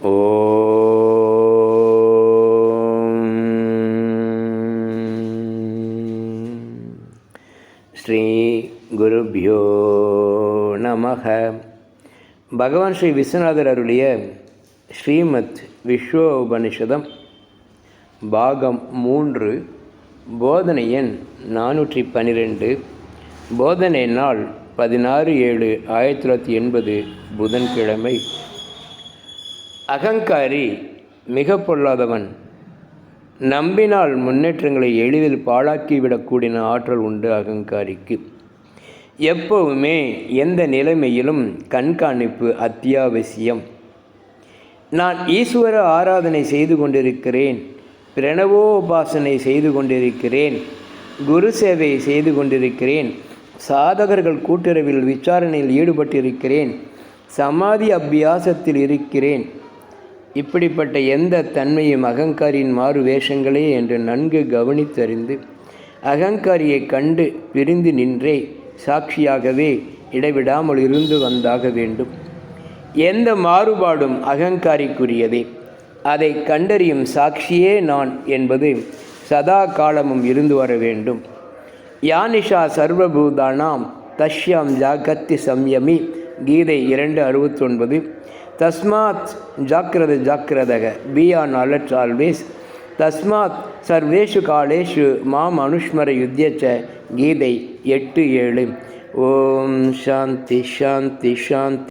ஸ்ரீ குருபியோ நமக பகவான் ஸ்ரீ விஸ்வநாதர் அருளிய ஸ்ரீமத் விஸ்வ உபனிஷதம் பாகம் மூன்று போதனை எண் நானூற்றி பன்னிரெண்டு போதனை நாள் பதினாறு ஏழு ஆயிரத்தி தொள்ளாயிரத்தி எண்பது புதன்கிழமை அகங்காரி மிக பொல்லாதவன். நம்பினால் முன்னேற்றங்களை எளிதில் பாழாக்கிவிடக்கூடிய ஆற்றல் உண்டு அகங்காரிக்கு. எப்போவுமே எந்த நிலைமையிலும் கண்காணிப்பு அத்தியாவசியம். நான் ஈஸ்வர ஆராதனை செய்து கொண்டிருக்கிறேன் பிரணவோபாசனை செய்து கொண்டிருக்கிறேன் குரு சேவை செய்து கொண்டிருக்கிறேன் சாதகர்கள் கூட்டுறவில் விசாரணையில் ஈடுபட்டிருக்கிறேன் சமாதி அபியாசத்தில் இருக்கிறேன் இப்படிப்பட்ட எந்த தன்மையும் அகங்காரியின் மாறு வேஷங்களே என்று நன்கு கவனித்தறிந்து அகங்காரியை கண்டு பிரிந்து நின்றே சாட்சியாகவே இடைவிடாமல் இருந்து வந்தாக வேண்டும். எந்த மாறுபாடும் அகங்காரிக்குரியதே. அதை கண்டறியும் சாட்சியே நான் என்பது சதா காலமும் இருந்து வர வேண்டும். யானிஷா சர்வபூதானாம் தஷ்யாம் ஜாகத்தி சம்யமி கீதை இரண்டு அறுபத்தொன்பது. தஸ்மாத் ஜாக்கிரத ஜாக்கிரதக. பி ஆன் அலர்ட் ஆல்வேஸ் தஸ்மாத் சர்வேஷு காலேஷு மாம் அனுஷ்மர யுத்தியச்ச. கீதை எட்டு ஏழு. ஓம் சாந்தி சாந்தி சாந்தி.